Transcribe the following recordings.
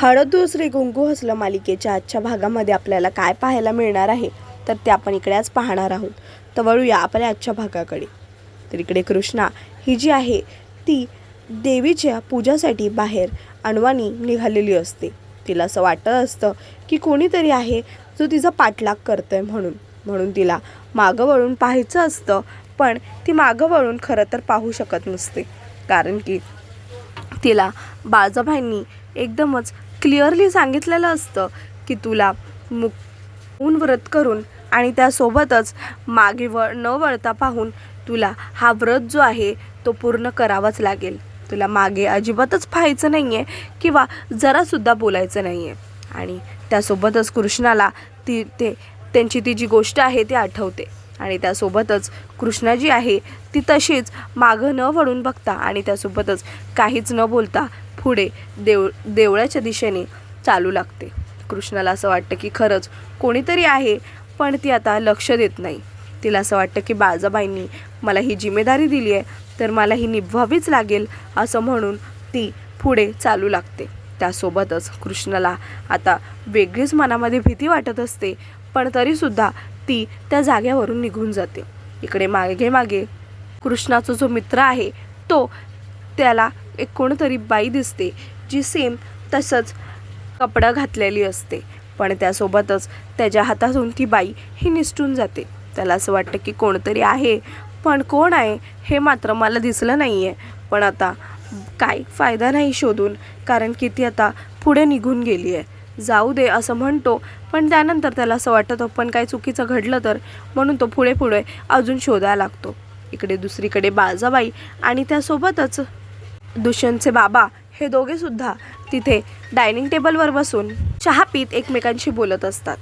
हळद दुसरी कुंकू हसलं मालिकेच्या आजच्या भागामध्ये आपल्याला काय पाहायला मिळणार आहे? तर ते आपण इकडे आज पाहणार आहोत. तर वळूया आपल्या आजच्या भागाकडे. तर इकडे कृष्णा ही जी आहे ती देवीच्या पूजासाठी बाहेर अणवानी निघालेली असते. तिला असं वाटत असतं की कोणीतरी आहे जो तिचा पाठलाग करतोय म्हणून. म्हणून तिला मागं वळून पाहायचं असतं पण ती मागं वळून खरं तर पाहू शकत नसते. कारण की तिला बाळजाबाईंनी एकदमच क्लिअरली सांगितलेलं असतं की तुला मुक ऊन व्रत करून आणि त्यासोबतच मागे वळ न वळता पाहून तुला हा व्रत जो आहे तो पूर्ण करावाच लागेल. तुला मागे अजिबातच पाहायचं नाही आहे किंवा जरासुद्धा बोलायचं नाही आहे आणि त्यासोबतच कृष्णाला ती ते त्यांची ती जी गोष्ट आहे ती आठवते. आणि त्यासोबतच कृष्णा जी आहे ती तशीच मागं न वळून बघता आणि त्यासोबतच काहीच न बोलता पुढे देव देवळाच्या दिशेने चालू लागते. कृष्णाला असं वाटतं की खरंच कोणीतरी आहे पण ती आता लक्ष देत नाही. तिला असं वाटतं की बाळजाबाईंनी मला ही जिम्मेदारी दिली आहे तर मला ही निभवावीच लागेल असं म्हणून ती पुढे चालू लागते. त्यासोबतच कृष्णाला आता वेगळीच मनामध्ये भीती वाटत असते पण तरीसुद्धा ती त्या जाग्यावरून निघून जाते. इकडे मागे मागे कृष्णाचा जो मित्र आहे तो त्याला एक कोणतरी बाई दिसते जी सेम तसंच कपडं घातलेली असते. पण त्यासोबतच त्याच्या हातातून ती बाई ही निसटून जाते. त्याला असं वाटतं की कोणतरी आहे पण कोण आहे हे मात्र मला दिसलं नाही आहे पण आता काय फायदा नाही शोधून कारण की ती आता पुढे निघून गेली आहे. जाऊ दे असं म्हणतो पण त्यानंतर त्याला असं वाटतं पण काय चुकीचं घडलं तर? म्हणून तो पुढे पुढे अजून शोधायला लागतो. इकडे दुसरीकडे बाळजाबाई आणि त्यासोबतच दुष्यंतचे बाबा हे दोघे सुद्धा तिथे डायनिंग टेबलवर बसून चहा पीत एकमेकांशी बोलत असतात.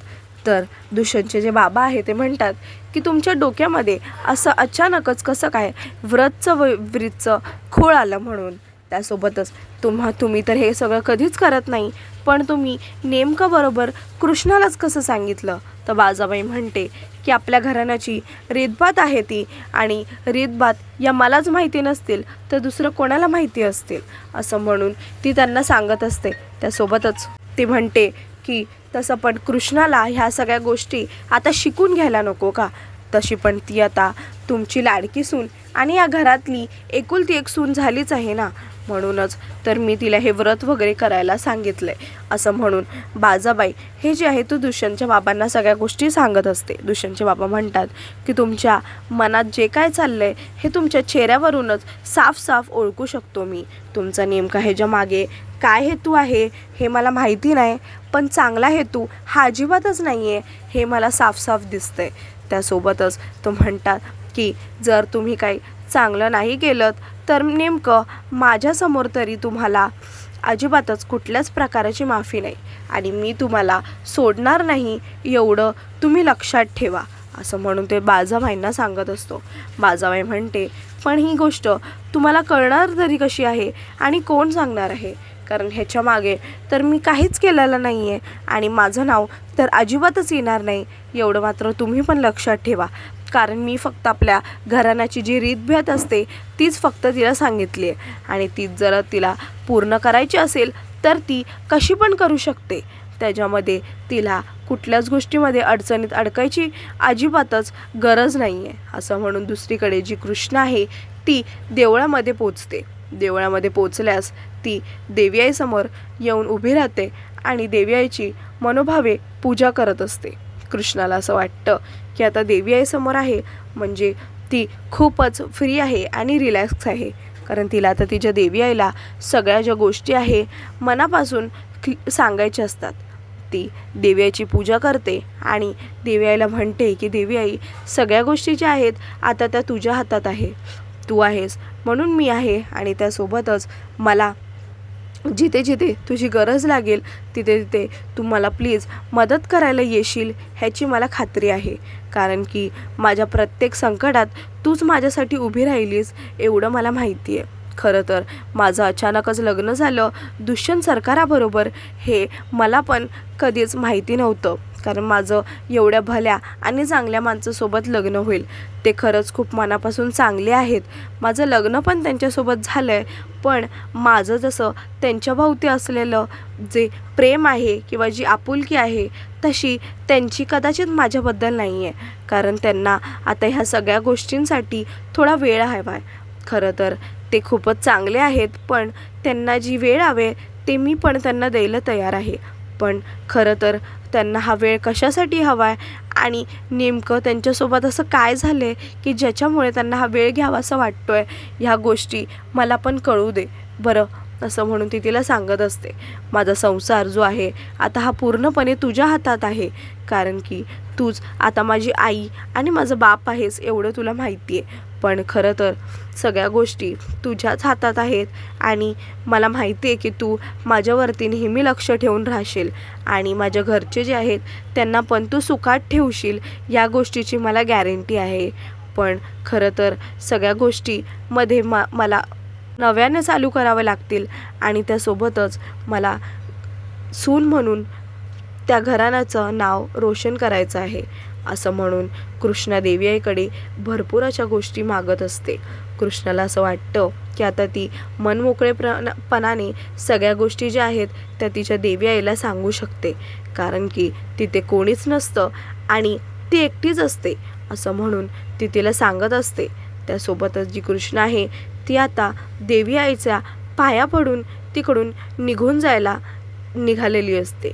तर दुष्यंतचे जे बाबा आहे ते म्हणतात की तुमच्या डोक्यामध्ये असं अचानकच कसं काय व्रतचं व व्रीतचं खोळ आलं म्हणून? त्यासोबतच तुम्हा तुम्ही तर हे सगळं कधीच करत नाही. पण तुम्ही नेमकं बरोबर कृष्णालाच कसं सांगितलं? तर बाजाबाई म्हणते की आपल्या घराण्याची रेतबात आहे ती आणि रेतबात या मलाच माहिती नसतील तर दुसरं कोणाला माहिती असतील? असं म्हणून ती त्यांना सांगत असते. त्यासोबतच ती म्हणते की तसं पण कृष्णाला ह्या सगळ्या गोष्टी आता शिकून घ्यायला नको का? तशी पण ती आता तुमची लाडकी सून आणि या घरातली एकुलती एक सून झालीच आहे ना? म्हणूनच तर मी तिला हे व्रत वगैरे करायला सांगितलंय. असं म्हणून बाजाबाई हे जे आहे तो दुष्यंतच्या बाबांना सगळ्या गोष्टी सांगत असते. दुष्यंतचे बाबा म्हणतात की तुमच्या मनात जे काय चाललंय हे तुमच्या चेहऱ्यावरूनच साफ साफ ओळखू शकतो मी. तुमचा नेमका ह्याच्या मागे काय हेतू आहे हे मला माहिती नाही पण चांगला हेतू हा अजिबातच नाही आहे हे मला साफ साफ दिसतंय. त्यासोबतच तो म्हणतात की जर तुम्ही काही चांगलं नाही केलं तर नेमकं माझ्यासमोर तरी तुम्हाला अजिबातच कुठल्याच प्रकाराची माफी नाही आणि मी तुम्हाला सोडणार नाही एवढं तुम्ही लक्षात ठेवा असं म्हणून ते बाजाबाईंना सांगत असतो. बाजाबाई म्हणते पण ही गोष्ट तुम्हाला कळणार तरी कशी आहे आणि कोण सांगणार आहे? कारण ह्याच्या मागे तर मी काहीच केलेलं नाही आहे आणि माझं नाव तर अजिबातच येणार नाही. एवढं मात्र तुम्ही पण लक्षात ठेवा. कारण मी फक्त आपल्या घराण्याची जी रीतभेद असते तीच फक्त तिला सांगितली आहे. आणि तीच जर तिला पूर्ण करायची असेल तर ती कशी पण करू शकते. त्याच्यामध्ये तिला कुठल्याच गोष्टीमध्ये अडचणीत अडकायची अजिबातच गरज नाही आहे असं म्हणून दुसरीकडे जी कृष्ण आहे ती देवळामध्ये पोचते. देवळामध्ये पोचल्यास ती देवी आईसमोर येऊन उभी राहते आणि देवी आईची मनोभावे पूजा करत असते. कृष्णाला असं वाटतं की आता देवी आई समोर आहे. म्हणजे ती खूपच फ्री आहे आणि रिलॅक्स आहे. कारण तिला आता तिच्या देवी आईला सगळ्या ज्या गोष्टी आहे मनापासून सांगायच्या असतात. ती देवी आईची पूजा करते आणि देवी आईला म्हणते की देवी आई सगळ्या गोष्टी ज्या आहेत आता त्या तुझ्या हातात आहे. तू आहेस म्हणून मी आहे आणि त्यासोबतच मला जिथे जिथे तुझी गरज लागेल तिथे तिथे तू मला प्लीज मदत करायला येशील ह्याची मला खात्री आहे. कारण की माझ्या प्रत्येक संकटात तूच माझ्यासाठी उभी राहिलीस एवढं मला माहिती आहे. खरं तर माझं अचानकच लग्न झालं दुष्यंत सरकाराबरोबर हे मला पण कधीच माहिती नव्हतं. कारण माझं एवढ्या भल्या आणि चांगल्या माणसासोबत लग्न होईल. ते खरंच खूप मनापासून चांगले आहेत. माझं लग्न पण त्यांच्यासोबत झालं आहे पण माझं जसं त्यांच्याभोवती असलेलं जे प्रेम आहे किंवा जी आपुलकी आहे तशी त्यांची कदाचित माझ्याबद्दल नाही आहे कारण त्यांना आता ह्या सगळ्या गोष्टींसाठी थोडा वेळ हवा आहे. खरं तर ते खूपच चांगले आहेत पण त्यांना जी वेळ हवे ते मी पण त्यांना द्यायला तयार आहे. पण खरं तर त्यांना हा वेळ कशासाठी हवा आहे आणि नेमकं त्यांच्यासोबत असं काय झालं आहे की ज्याच्यामुळे त्यांना हा वेळ घ्यावा असं वाटतो आहे ह्या गोष्टी मला पण कळू दे. बरं असं म्हणून ती तिला सांगत असते. माझा संसार जो आहे आता हा पूर्णपणे तुझ्या हातात आहे. कारण की तूच आता माझी आई आणि माझं बाप आहेस एवढं तुला माहिती आहे पण खरं तर सगळ्या गोष्टी तुझ्याच हातात आहेत आणि मला माहिती आहे की तू माझ्यावरती नेहमी लक्ष ठेवून राहशील आणि माझ्या घरचे जे आहेत त्यांना पण तू सुखात ठेवशील या गोष्टीची मला गॅरंटी आहे. पण खरं तर सगळ्या गोष्टीमध्ये मा मला नव्याने चालू करावं लागतील आणि त्यासोबतच मला सून म्हणून त्या घराण्याचं नाव रोशन करायचं आहे. असं म्हणून कृष्णा देवी आईकडे भरपूर अशा गोष्टी मागत असते. कृष्णाला असं वाटतं की आता ती मनमोकळेपणाने सगळ्या गोष्टी ज्या आहेत त्या तिच्या देवी आईला सांगू शकते. कारण की तिथे कोणीच नसतं आणि ती एकटीच असते असं म्हणून ती तिला सांगत असते. त्यासोबतच जी कृष्ण आहे ती आता देवी आईच्या पाया पडून तिकडून निघून जायला निघालेली असते.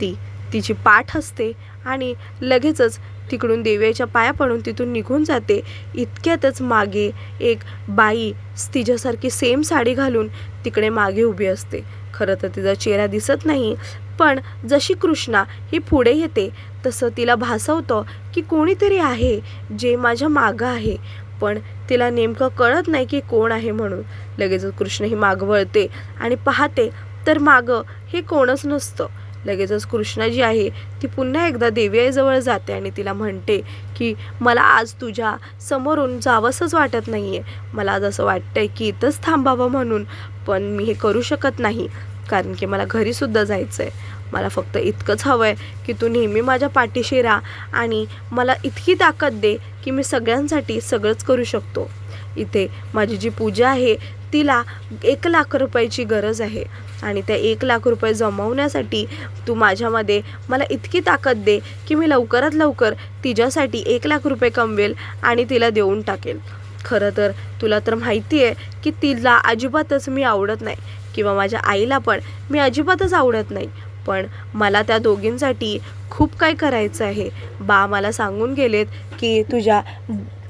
ती तिची पाठ असते आणि लगेचच तिकडून देवीच्या पाया पडून तिथून निघून जाते. इतक्यातच मागे एक बाई तिच्यासारखी सेम साडी घालून तिकडे मागे उभी असते. खरं तर तिचा चेहरा दिसत नाही पण जशी कृष्णा ही पुढे येते तसं तिला भासवतं की कोणीतरी आहे जे माझ्या मागं आहे. पण तिला नेमकं कळत नाही की कोण आहे म्हणून. लगेचच कृष्ण ही मागं वळते आणि पाहते तर मागं हे कोणच नसतं. लगेचच कृष्णा जी आहे ती पुन्हा एकदा देवी आईजवळ जाते आणि तिला म्हणते की मला आज तुझ्या समोरून जावंसंच वाटत नाही आहे मला आज असं आहे की इथंच थांबावं म्हणून पण मी हे करू शकत नाही. कारण की मला घरीसुद्धा जायचं आहे मला फक्त इतकंच हवं आहे की तू नेहमी माझ्या पाठीशी राहा आणि मला इतकी ताकद दे की मी सगळ्यांसाठी सगळंच करू शकतो. इथे माझी जी पूजा आहे तिला एक लाख रुपयाची गरज आहे आणि त्या एक लाख रुपये जमवण्यासाठी तू माझ्यामध्ये मला इतकी ताकद दे की मी लवकरात लवकर तिच्यासाठी एक लाख रुपये कमवेल आणि तिला देऊन टाकेल. खरं तर तुला तर माहिती आहे की तिला अजिबातच मी आवडत नाही किंवा माझ्या आईला पण मी अजिबातच आवडत नाही. पण मला त्या दोघींसाठी खूप काय करायचं आहे? बा मला सांगून गेलेत की तुझ्या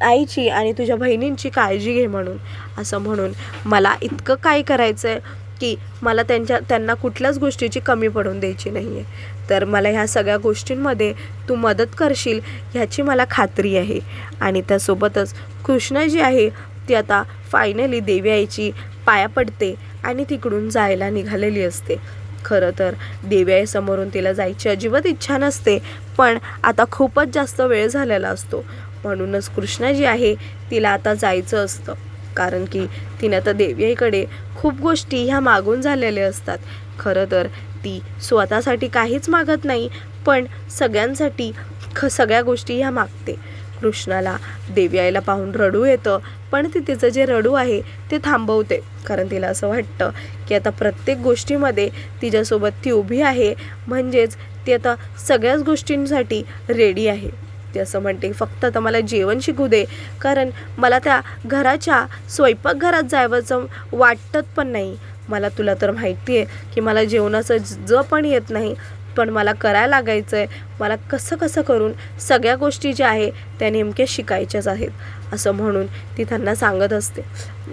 आईची आणि तुझ्या बहिणींची काळजी घे म्हणून असं म्हणून मला इतकं काय करायचं आहे की मला त्यांच्या त्यांना कुठल्याच गोष्टीची कमी पडून द्यायची नाही आहे तर मला ह्या सगळ्या गोष्टींमध्ये तू मदत करशील ह्याची मला खात्री आहे. आणि त्यासोबतच कृष्ण जी आहे ती आता फायनली देवी आईची पाया पडते आणि तिकडून जायला निघालेली असते. खरं तर देवी आईसमोरून तिला जायची अजिबात इच्छा नसते पण आता खूपच जास्त वेळ झालेला असतो. म्हणूनच कृष्णा जी आहे तिला आता जायचं असतं. कारण की तिने आता देवीकडे खूप गोष्टी ह्या मागून झालेल्या असतात. खरं तर ती स्वतःसाठी काहीच मागत नाही पण सगळ्यांसाठी ख सगळ्या गोष्टी ह्या मागते. कृष्णाला देवी आईला पाहून रडू येतं पण ती तिचं जे रडू आहे ते थांबवते. कारण तिला असं वाटतं की आता प्रत्येक गोष्टीमध्ये तिच्यासोबत ती उभी आहे म्हणजेच ती आता सगळ्याच गोष्टींसाठी रेडी आहे. ती असं म्हणते फक्त आता मला जेवण शिकू दे. कारण मला त्या घराच्या स्वयंपाकघरात जायचं वाटत पण नाही. मला तुला तर माहिती आहे की मला जेवणाचं ज पण येत नाही पण मला करायला लागायचं आहे मला कसं कसं करून सगळ्या गोष्टी ज्या आहे त्या नेमक्या शिकायच्याच आहेत असं म्हणून ती त्यांना सांगत असते.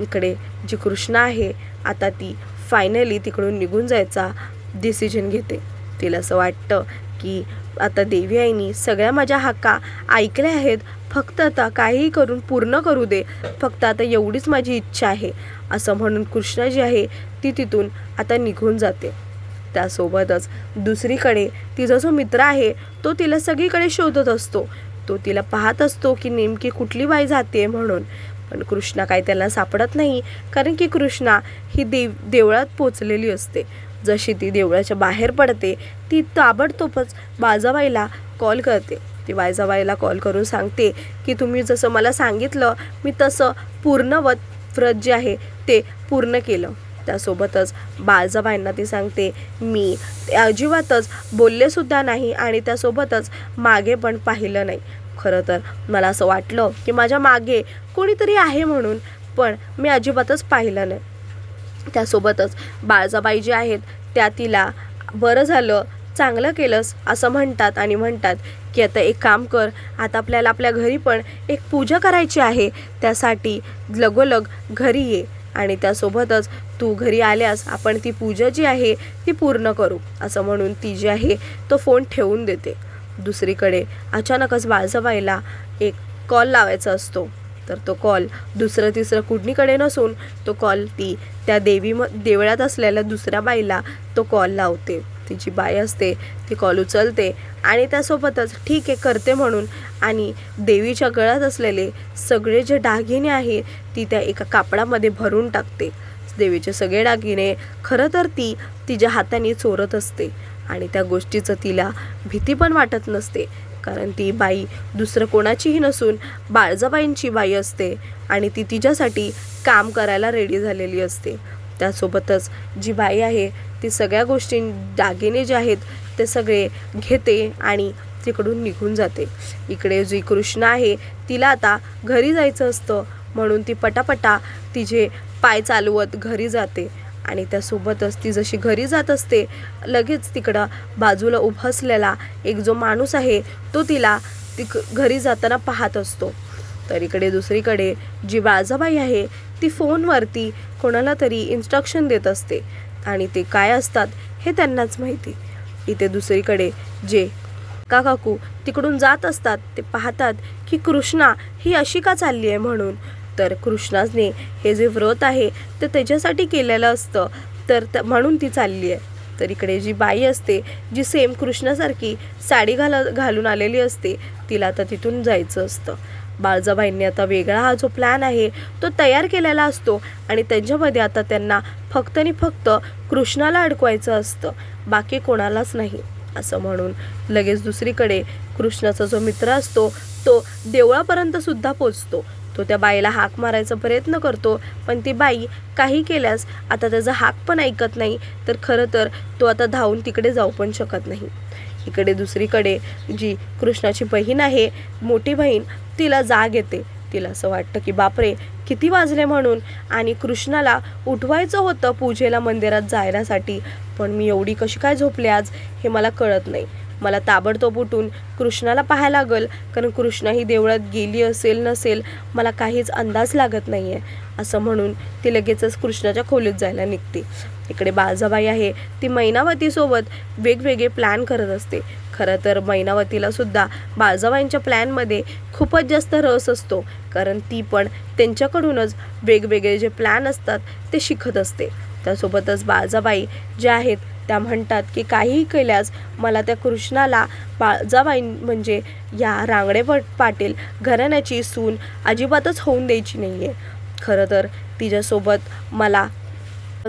इकडे जी कृष्णा आहे आता ती फायनली तिकडून निघून जायचा डिसिजन घेते. तिला असं वाटतं की आता देवी आईनी सगळ्या माझ्या हाका ऐकल्या आहेत. फक्त आता काहीही करून पूर्ण करू दे. फक्त आता एवढीच माझी इच्छा आहे. असं म्हणून कृष्णा जी आहे ती तिथून आता निघून जाते. त्यासोबतच दुसरीकडे तिचा जो मित्र आहे तो तिला सगळीकडे शोधत असतो. तो तिला पाहत असतो की नेमकी कुठली बाई जाते म्हणून. पण कृष्णा काय त्याला सापडत नाही कारण की कृष्णा ही देव देवळात पोचलेली असते. जशी ती देवळाच्या बाहेर पडते ती ताबडतोबच बाजाबाईला कॉल करते. ती बायजाबाईला कॉल करून सांगते की तुम्ही जसं मला सांगितलं मी तसं पूर्णवत व्रत जे आहे ते पूर्ण केलं. त्यासोबतच बाळजाबाईंना ती सांगते मी ते अजिबातच बोललेसुद्धा नाही आणि त्यासोबतच मागे पण पाहिलं नाही. खरं तर मला असं वाटलं की माझ्या मागे कोणीतरी आहे म्हणून पण मी अजिबातच पाहिलं नाही. त्यासोबतच बाळजाबाई जे आहेत त्या तिला बरं झालं चांगलं केलंस असं म्हणतात आणि म्हणतात की आता एक काम कर आता आपल्याला आपल्या घरी पण एक पूजा करायची आहे त्यासाठी लगोलग घरी ये आणि त्यासोबतच तू घरी आल्यास आपण ती पूजा जी आहे ती पूर्ण करू असं म्हणून ती जी आहे तो फोन ठेवून देते. दुसरीकडे अचानकच बाळजाबाईला एक कॉल लावायचा असतो. तर तो कॉल दुसरं तिसरं कुडणीकडे नसून तो कॉल ती त्या देवी म देवळात असलेल्या दुसऱ्या बाईला तो कॉल लावते. तिची बाई असते ती कॉल उचलते आणि त्यासोबतच ठीक आहे करते म्हणून आणि देवीच्या गळ्यात असलेले सगळे जे दागिने आहे ती त्या एका कापडामध्ये भरून टाकते. देवीचे सगळे दागिने खरं तर ती तिच्या हाताने चोरत असते आणि त्या गोष्टीचं तिला भीती पण वाटत नसते. कारण ती बाई दुसरं कोणाचीही नसून बाळजाबाईंची बाई असते आणि ती तिच्यासाठी काम करायला रेडी झालेली असते. त्यासोबतच जी बाई आहे ती सगळ्या गोष्टी दागिने जे आहेत ते सगळे घेते आणि तिकडून निघून जाते. इकडे जी कृष्णा आहे तिला आता घरी जायचं असतं म्हणून ती पटापटा तिचे पाय चालवत घरी जाते. आणि त्यासोबतच ती जशी घरी जात असते लगेच तिकडं बाजूला उभसलेला असलेला एक जो माणूस आहे तो तिला तिक घरी जाताना पाहत असतो. तर इकडे दुसरीकडे जी बाजाबाई आहे ती फोनवरती कोणाला तरी इन्स्ट्रक्शन देत असते. आणि ते काय असतात हे त्यांनाच माहिती. इथे दुसरीकडे जे का काकू तिकडून जात असतात ते पाहतात की कृष्णा ही अशी का चालली आहे म्हणून? तर कृष्णाने हे जे व्रत आहे ते त्याच्यासाठी केलेलं असतं. तर म्हणून ती चालली आहे. तर इकडे जी बाई असते जी सेम कृष्णासारखी साडी घाला घालून आलेली असते तिला आता तिथून जायचं असतं. बाळजाबाईंनी आता वेगळा हा जो प्लॅन आहे तो तयार केलेला असतो आणि त्यांच्यामध्ये आता त्यांना फक्त आणि फक्त कृष्णाला अडकवायचं असतं. बाकी कोणालाच नाही असं म्हणून लगेच दुसरीकडे कृष्णाचा जो मित्र असतो तो देवळापर्यंत सुद्धा पोचतो. तो त्या बाईला हाक मारायचा प्रयत्न करतो. पण ती बाई काही केल्यास आता त्याचा हाक पण ऐकत नाही. तर खरं तर तो आता धावून तिकडे जाऊ पण शकत नाही. इकडे दुसरीकडे जी कृष्णाची बहीण आहे मोठी बहीण तिला जाग येते. तिला असं वाटतं की बापरे किती वाजले म्हणून? आणि कृष्णाला उठवायचं होतं पूजेला मंदिरात जायण्यासाठी पण मी एवढी कशी काय झोपले आज? हे मला कळत नाही. मला ताबडतोब उठून कृष्णाला पाहायला लागल. कारण कृष्णा ही देवळात गेली असेल नसेल मला काहीच अंदाज लागत नाही आहे असं म्हणून ती लगेचच कृष्णाच्या खोलीत जायला निघते. इकडे बाळजाबाई आहे. ती मैनावतीसोबत वेगवेगळे प्लॅन करत असते. खरं तर मैनावतीला सुद्धा बाळजाबाईंच्या प्लॅनमध्ये खूपच जास्त रस असतो. कारण ती पण त्यांच्याकडूनच वेगवेगळे जे प्लॅन असतात ते शिकत असते. त्यासोबतच बाळजाबाई ज्या आहेत त्या म्हणतात की काहीही केल्यास मला त्या कृष्णाला बाळजाबाई म्हणजे या रांगडे पट पाटील घराण्याची सून अजिबातच होऊन द्यायची नाही आहे खरं तर तिच्यासोबत मला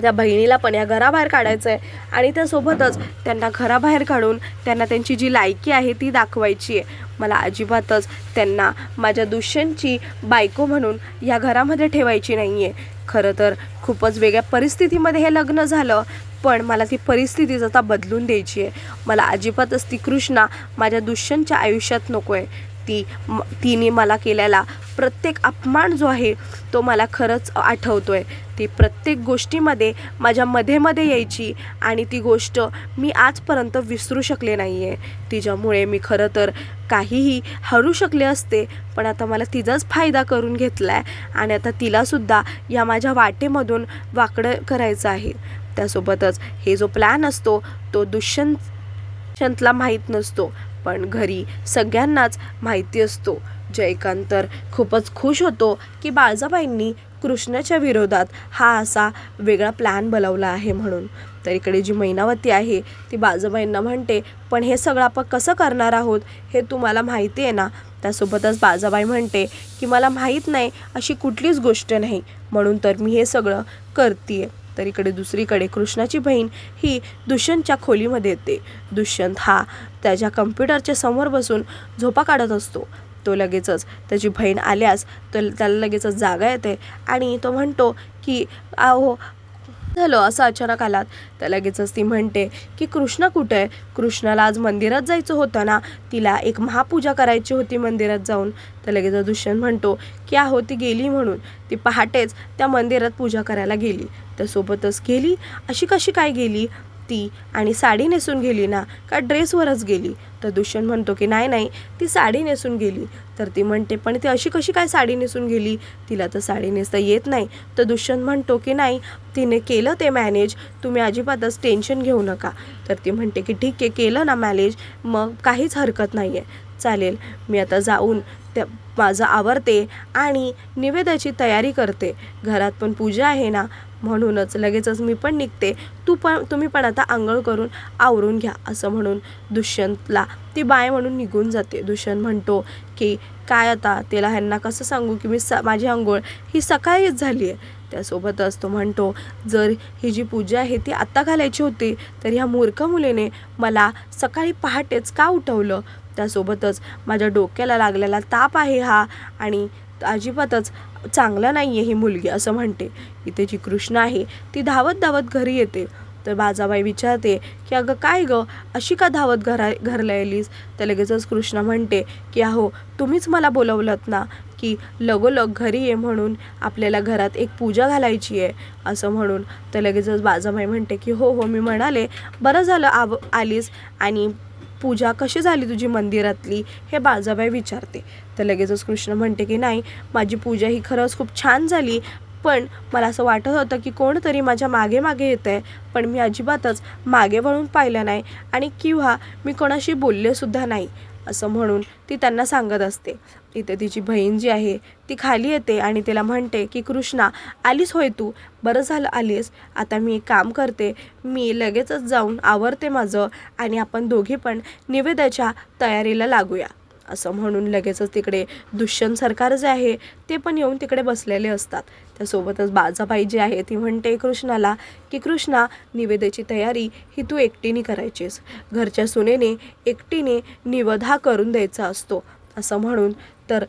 त्या बहिणीला पण या घराबाहेर काढायचं आहे आणि त्यासोबतच त्यांना घराबाहेर काढून त्यांना त्यांची जी लायकी आहे ती दाखवायची आहे मला अजिबातच त्यांना माझ्या दुष्यंतची बायको म्हणून या घरामध्ये ठेवायची नाही आहे खरं तर खूपच वेगळ्या परिस्थितीमध्ये हे लग्न झालं. पण मला ती परिस्थितीच आता बदलून द्यायची आहे. मला अजिबातच ती कृष्णा माझ्या दुष्यंतच्या आयुष्यात नको आहे ती म तिने मला केलेला प्रत्येक अपमान जो आहे तो मला खरंच आठवतो आहे ती प्रत्येक गोष्टीमध्ये माझ्या मध्ये मध्ये यायची आणि ती गोष्ट मी आजपर्यंत विसरू शकले नाही आहे तिच्यामुळे मी खरं तर काहीही हरू शकले असते पण आता मला तिचाच फायदा करून घेतला आहे आणि आता तिलासुद्धा या माझ्या वाटेमधून वाकडं करायचं आहे. त्यासोबतच हे जो प्लॅन असतो तो दुष्यंत दुष्यंतला माहीत नसतो. पण घरी सगळ्यांनाच माहिती असतो. जयकांत तर खूपच खुश होतो की बाळजाबाईंनी कृष्णाच्या विरोधात हा असा वेगळा प्लॅन बनवला आहे म्हणून. तर इकडे जी मैनावती आहे ती बाळजाबाईंना म्हणते पण हे सगळं आपण कसं करणार आहोत? हे तुम्हाला माहिती आहे ना? त्यासोबतच बाळजाबाई म्हणते की मला माहीत नाही अशी कुठलीच गोष्ट नाही. म्हणून तर मी हे सगळं करते तर इकडे दुसरीकडे कृष्णाची बहीण ही दुष्यंतच्या खोलीमध्ये येते. दुष्यंत हा त्याच्या कम्प्युटरच्या समोर बसून झोपा काढत असतो. तो लगेचच त्याची बहीण आल्यास तर त्याला लगेचच जागा येते आणि तो म्हणतो की आहो झालं असं अचानक आलात. तर लगेचच ती म्हणते की कृष्णा कुठे आहे? कृष्णाला आज मंदिरात जायचं होतं ना. तिला एक महापूजा करायची होती मंदिरात जाऊन. तर लगेच दुष्यंत म्हणतो की आहो ती गेली म्हणून. ती पहाटेच त्या मंदिरात पूजा करायला गेली. तर सोबतच गेली. अशी कशी काय गेली? ती आणि साडी नेसून गेली ना का ड्रेसवरच गेली? तर दुष्यंत म्हणतो की नाही नाही. ती साडी नेसून गेली. तर ती म्हणते पण ती अशी कशी काय साडी नेसून गेली? तिला तर साडी नेसता येत नाही. तर दुष्यंत म्हणतो की नाही तिने केलं ते मॅनेज. तुम्ही अजिबातच टेन्शन घेऊ नका. तर ती म्हणते की ठीक आहे केलं ना मॅनेज. मग काहीच हरकत नाही आहे चालेल मी आता जाऊन त्या माझं आवरते आणि निवेदाची तयारी करते. घरात पण पूजा आहे ना म्हणूनच लगेचच मी पण निघते. तू पण तुम्ही पण आता आंघोळ करून आवरून घ्या असं म्हणून दुष्यंतला. ती बाय म्हणून निघून जाते. दुष्यंत म्हणतो की काय आता? तिला ह्यांना कसं सांगू की मी स माझी आंघोळ ही सकाळीच झाली आहे त्यासोबतच तो म्हणतो जर ही जी पूजा आहे ती आत्ता घालायची होती तर ह्या मूर्ख मुलीने मला सकाळी पहाटेच का उठवलं? त्यासोबतच माझ्या डोक्याला लागलेला ताप आहे हा आणि अजिबातच चांगला नाही आहे ही मुलगी असं म्हणते. इथे जी कृष्ण आहे ती धावत धावत घरी येते. तर बाजाबाई विचारते की अगं काय गं? अशी का धावत घरा घरला येलीस? तर लगेचच कृष्णा म्हणते की अहो तुम्हीच मला बोलवलं ना की लगोलग घरी ये म्हणून आपल्याला घरात एक पूजा घालायची आहे असं म्हणून. तर लगेचच बाजाबाई म्हणते की हो हो मी म्हणाले बरं झालं आव आलीस आणि पूजा कशी झाली तुझी मंदिरातली हे बाजाबाई विचारते. तर लगेचच कृष्ण म्हणते की नाही माझी पूजा ही खरंच खूप छान झाली पण मला असं वाटत होतं की कोणतरी माझ्या मागे मागे येतं आहे पण मी अजिबातच मागे वळून पाहिलं नाही आणि किंवा मी कोणाशी बोललेसुद्धा नाही. असं म्हणून ती त्यांना सांगत असते. इथे तिची बहीण जी आहे ती खाली येते आणि तिला म्हणते की कृष्णा आलीस होय तू? बरं झालं आलीस. आता मी एक काम करते. मी लगेचच जाऊन आवरते माझं आणि आपण दोघी पण निवेदाच्या तयारीला लागूया. असं म्हणून लगेचच तिकडे दुष्यंत सरकार जे आहे ते पण येऊन तिकडे बसलेले असतात. त्यासोबतच बाजाबाई जी आहे ती म्हणते कृष्णाला की कृष्णा निवेदेची तयारी ही तू एकटीने करायचीस. घरच्या सुनेने एकटीने निवद हा करून द्यायचा असतो. असं म्हणून तर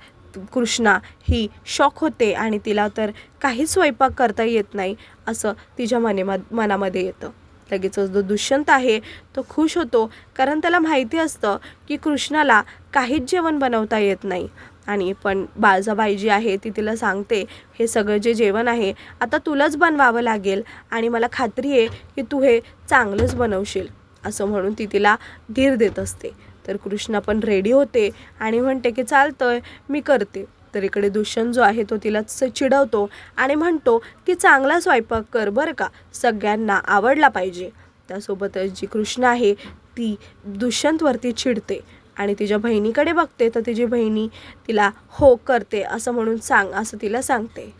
कृष्णा ही शॉक होते आणि तिला तर काहीच स्वयंपाक करता येत नाही असं तिच्या मनेमा मनामध्ये येतं. लगेचच जो दुष्यंत आहे तो खुश होतो कारण त्याला माहिती असतं की कृष्णाला काहीच जेवण बनवता येत नाही. आणि पण बाळजाबाई जी आहे ती तिला सांगते हे सगळं जे जेवण आहे आता तुलाच बनवावं लागेल आणि मला खात्री आहे की तू हे चांगलंच बनवशील. असं म्हणून ती तिला धीर देत असते. तर कृष्णा पण रेडी होते आणि म्हणते की चालतंय मी करते. तर इकडे दुष्यंत जो आहे तो तिला चिडवतो आणि म्हणतो की चांगला स्वयंपाक कर बरं का सगळ्यांना आवडला पाहिजे. त्यासोबतच जी कृष्ण आहे ती दुष्यंतवरती चिडते. आणि तिच्या बहिणीकडे बघते तर तिची बहिणी तिला हो करते असं म्हणून सांग असं तिला सांगते.